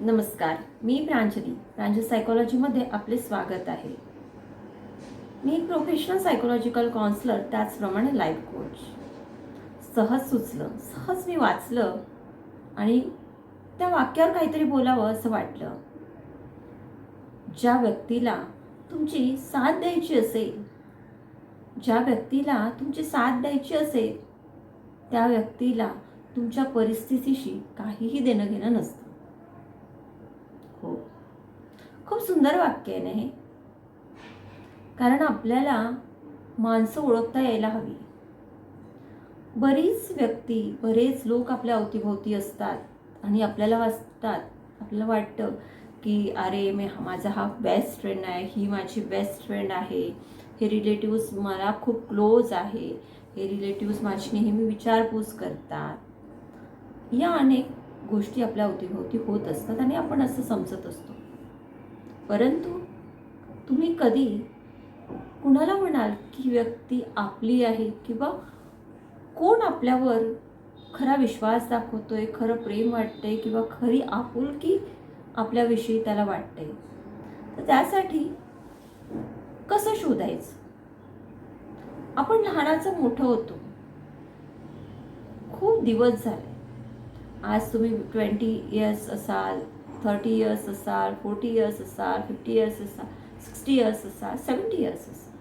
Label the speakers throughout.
Speaker 1: नमस्कार मी प्रांजली. प्रांजल सायकोलॉजीमध्ये आपले स्वागत आहे. मी एक प्रोफेशनल सायकोलॉजिकल काउन्सलर त्याचप्रमाणे लाईफ कोच सहज सुचलं सहज मी वाचलं आणि त्या वाक्यावर काहीतरी बोलावं असं वाटलं. ज्या व्यक्तीला तुमची साथ द्यायची असेल ज्या व्यक्तीला तुमची साथ द्यायची असेल त्या व्यक्तीला तुमच्या परिस्थितीशी काहीही देणं घेणं नसतं हो खूप सुंदर वाक्य आहे ना हे. कारण आपल्याला माणसं ओळखता यायला हवी. बरीच व्यक्ती बरेच लोक आपल्या अवतीभोवती असतात आणि आपल्याला वाचतात. आपल्याला वाटतं की अरे मी माझा हा बेस्ट फ्रेंड आहे ही माझी बेस्ट फ्रेंड आहे. हे रिलेटिव्स मला खूप क्लोज आहे. हे रिलेटिव्स माझी नेहमी विचारपूस करतात. या अनेक गोष्टी आपल्या अवतीभोवती होत असतात आणि आपण असं समजत असतो. परंतु तुम्ही कधी कुणाला म्हणाल की व्यक्ती आपली आहे किंवा कोण आपल्यावर खरा विश्वास दाखवतोय खरं प्रेम वाटतंय किंवा खरी आपुलकी आपल्याविषयी त्याला वाटते तर त्यासाठी कसं शोधायचं? आपण लहानाचं मोठं होतो. खूप दिवस झाले. आज तुम्ही ट्वेंटी इयर्स असाल. थर्टी इयर्स असाल फोर्टी इयर्स असाल फिफ्टी इयर्स असाल सिक्स्टी इयर्स असाल सेवन्टी इयर्स असाल.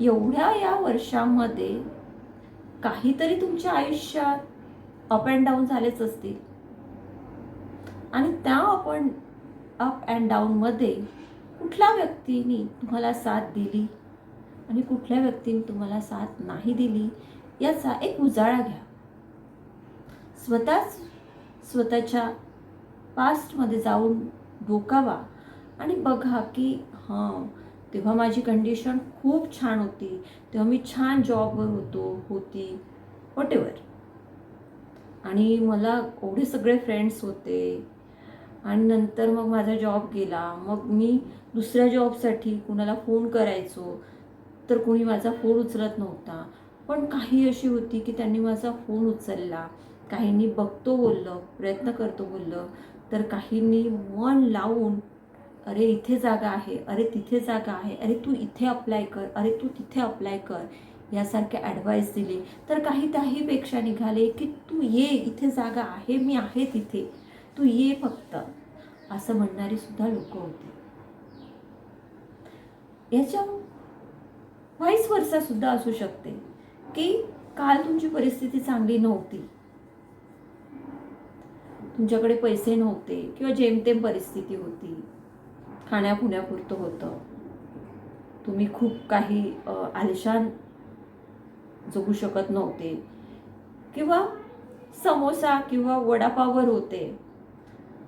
Speaker 1: एवढ्या या वर्षामध्ये काहीतरी तुमच्या आयुष्यात अप अँड डाऊन झालेच असतील. आणि त्या आपण अप अँड डाऊनमध्ये कुठल्या व्यक्तीने तुम्हाला साथ दिली आणि कुठल्या व्यक्तीने तुम्हाला साथ नाही दिली याचा एक उजाळा घ्या. स्वतःच स्वतःच्या पास्टमध्ये जाऊन डोकावा आणि बघा की हां तेव्हा माझी कंडिशन खूप छान होती. तेव्हा मी छान जॉबवर होतो होती वॉटेवर आणि मला एवढे सगळे फ्रेंड्स होते. आणि नंतर मग माझा जॉब गेला. मग मी दुसऱ्या जॉबसाठी कुणाला फोन करायचो तर कोणी माझा फोन उचलत नव्हता. पण काही अशी होती की त्यांनी माझा फोन उचलला. काहींनी बघतो बोललं प्रयत्न करतो बोललं. तर काहींनी मन लावून अरे इथे जागा आहे अरे तिथे जागा आहे अरे तू इथे अप्लाय कर अरे तू तिथे अप्लाय कर यासारखे ॲडवाईस दिले. तर काही त्याहीपेक्षा निघाले की तू ये इथे जागा आहे मी आहे तिथे तू ये फक्त असं म्हणणारी सुद्धा लोक होती. याच्या वाईस वर्षा सुद्धा असू शकते की काल तुमची परिस्थिती चांगली नव्हती तुमच्याकडे पैसे नव्हते किंवा जेमतेम परिस्थिती होती. खाण्यापुण्यापुरतं होतं. तुम्ही खूप काही आलिशान जगू शकत नव्हते. किंवा समोसा किंवा वडापाववर होते.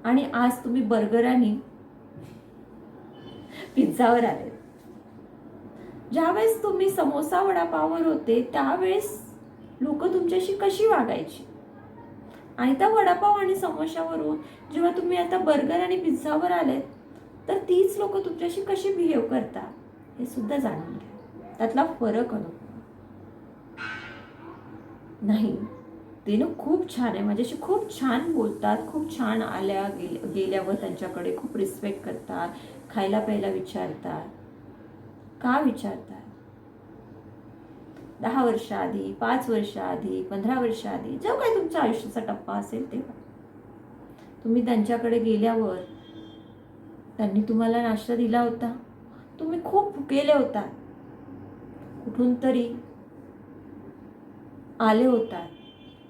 Speaker 1: आणि आज तुम्ही बर्गर आणि पिझ्झावर आले. ज्यावेळेस तुम्ही समोसा वडापाववर होते त्यावेळेस लोक तुमच्याशी कशी वागायची? आणि त्या वडापाव आणि समोशावरून जेव्हा तुम्ही आता बर्गर आणि पिझ्झावर आलेत तर तीच लोक तुमच्याशी कशी बिहेव करतात हे सुद्धा जाणून घ्या. त्यातला फरक अनुभव. नाही ते ना खूप छान आहे. माझ्याशी खूप छान बोलतात खूप छान आल्या गेल्या गेल्यावर त्यांच्याकडे खूप रिस्पेक्ट करतात खायला प्यायला विचारतात. का विचारतात? दहा वर्षाआधी पाच वर्षाआधी पंधरा वर्षाआधी जो काही तुमच्या आयुष्याचा टप्पा असेल तेव्हा. तुम्ही त्यांच्याकडे गेल्यावर त्यांनी तुम्हाला नाश्ता दिला होता. तुम्ही खूप भुकेले होता. कुठून तरी आले होतात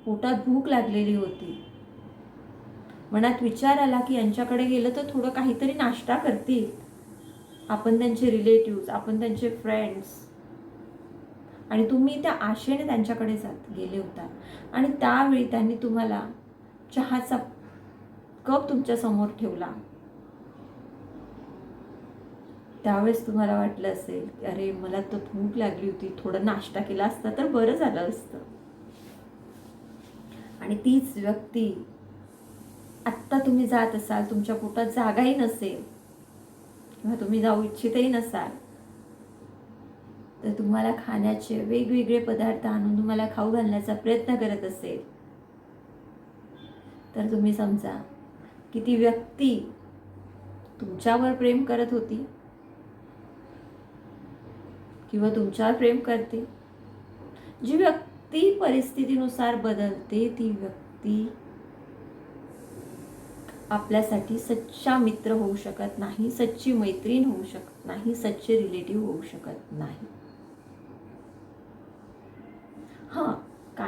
Speaker 1: पोटात भूक लागलेली होती. मनात विचार आला की यांच्याकडे गेलं तर थोडं काहीतरी नाश्ता करतील. आपण त्यांचे रिलेटिव्ज आपण त्यांचे फ्रेंड्स आणि तुम्ही त्या आशेने त्यांच्याकडे जात गेले होता. आणि त्यावेळी त्यांनी तुम्हाला चहाचा कप तुमच्यासमोर ठेवला. त्यावेळेस तुम्हाला वाटलं असेल की अरे मला तर भूक लागली होती. थोडं नाश्ता केला असता तर बरं झालं असतं. आणि तीच व्यक्ती आत्ता तुम्ही जात असाल तुमच्या पोटात जागाही नसेल किंवा तुम्ही जाऊ इच्छितही नसाल तर तुम्हाला खाण्याचे वेगवेगळे पदार्थ आणून तुम्हाला खाऊ घालण्याचा प्रयत्न करत असेल. तर तुम्ही समजा की ती व्यक्ती तुमच्यावर प्रेम करत होती किंवा तुमच्यावर प्रेम करते जी व्यक्ती परिस्थितीनुसार बदलते ती व्यक्ती आपल्यासाठी सच्चा मित्र होऊ शकत नाही सच्ची मैत्रीण होऊ शकत नाही सच्चे रिलेटिव्ह होऊ शकत नाही हां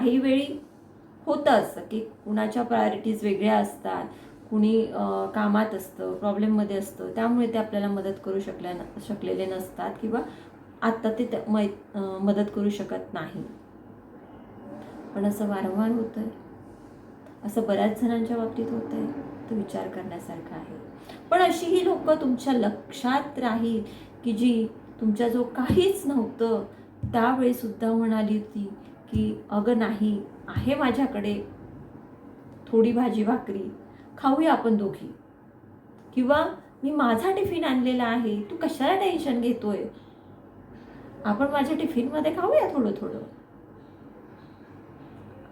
Speaker 1: काही वेळी होतं असं की कुणाच्या प्रायोरिटीज वेगळ्या असतात कुणी कामात असतं प्रॉब्लेममध्ये असतं त्यामुळे ते आपल्याला मदत करू शकल्या न शकलेले नसतात किंवा आत्ता ते मै मदत करू शकत नाही. पण असं वारंवार होतं आहे असं बऱ्याच जणांच्या बाबतीत होतं आहे तो विचार करण्यासारखा आहे. पण अशी ही लोक तुमच्या लक्षात राहील की जी तुमच्या जो काहीच नव्हतं त्यावेळीसुद्धा म्हणाली होती की अगं नाही आहे माझ्याकडे थोडी भाजी भाकरी खाऊया आपण दोघी. किंवा मी माझा टिफिन आणलेला आहे तू कशाला टेन्शन घेतोय? आपण माझ्या टिफिनमध्ये खाऊया थोडं थोडं.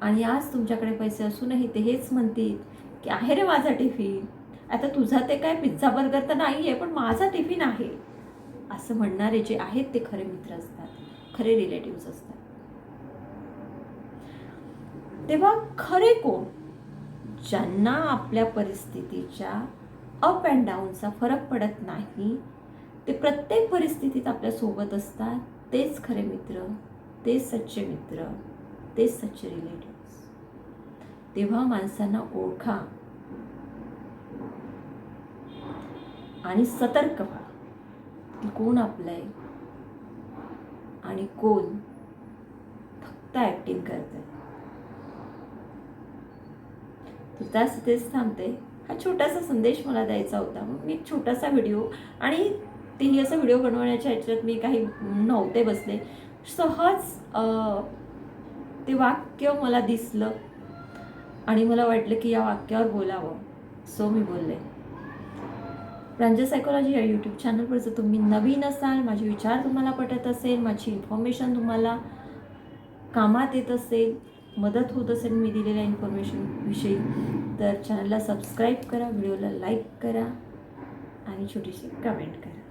Speaker 1: आणि आज तुमच्याकडे पैसे असूनही ते हेच म्हणतील की आहे रे माझा टिफिन. आता तुझा ते काय पिझ्झा बर्गर तर नाही आहे पण माझा टिफिन आहे. असं म्हणणारे जे आहेत ते खरे मित्र असतात खरे रिलेटिव्ह असतात. तेव्हा खरे कोण? ज्यांना आपल्या परिस्थितीच्या अप अँड डाऊनचा फरक पडत नाही ते प्रत्येक परिस्थितीत आपल्यासोबत असतात. तेच खरे मित्र तेच सच्चे मित्र तेच सच्चे रिलेटिव्ह तेव्हा माणसांना ओळखा आणि सतर्क व्हा की कोण आपलं आहे आणि कोण फक्त ॲक्टिंग करत आहे त्याच तेच थांबते हा छोटासा संदेश मला द्यायचा होता. मग मी एक छोटासा व्हिडिओ आणि तेही असा व्हिडिओ बनवण्याच्या ह्याच्यात मी काही नव्हते बसले. सहज ते वाक्य मला दिसलं आणि मला वाटलं की या वाक्यावर बोलावं. सो मी बोलले. प्रांजल सायकोलॉजी या यूट्यूब चॅनलवर जर तुम्ही नवीन असाल माझे विचार तुम्हाला पटत असेल माझी इन्फॉर्मेशन तुम्हाला कामात येत असेल मदत होत असेल मी दिलेल्या इन्फॉर्मेशन विषयी तर चॅनलला सबस्क्राईब करा व्हिडिओला लाईक करा आणि छोटीशी कमेंट करा.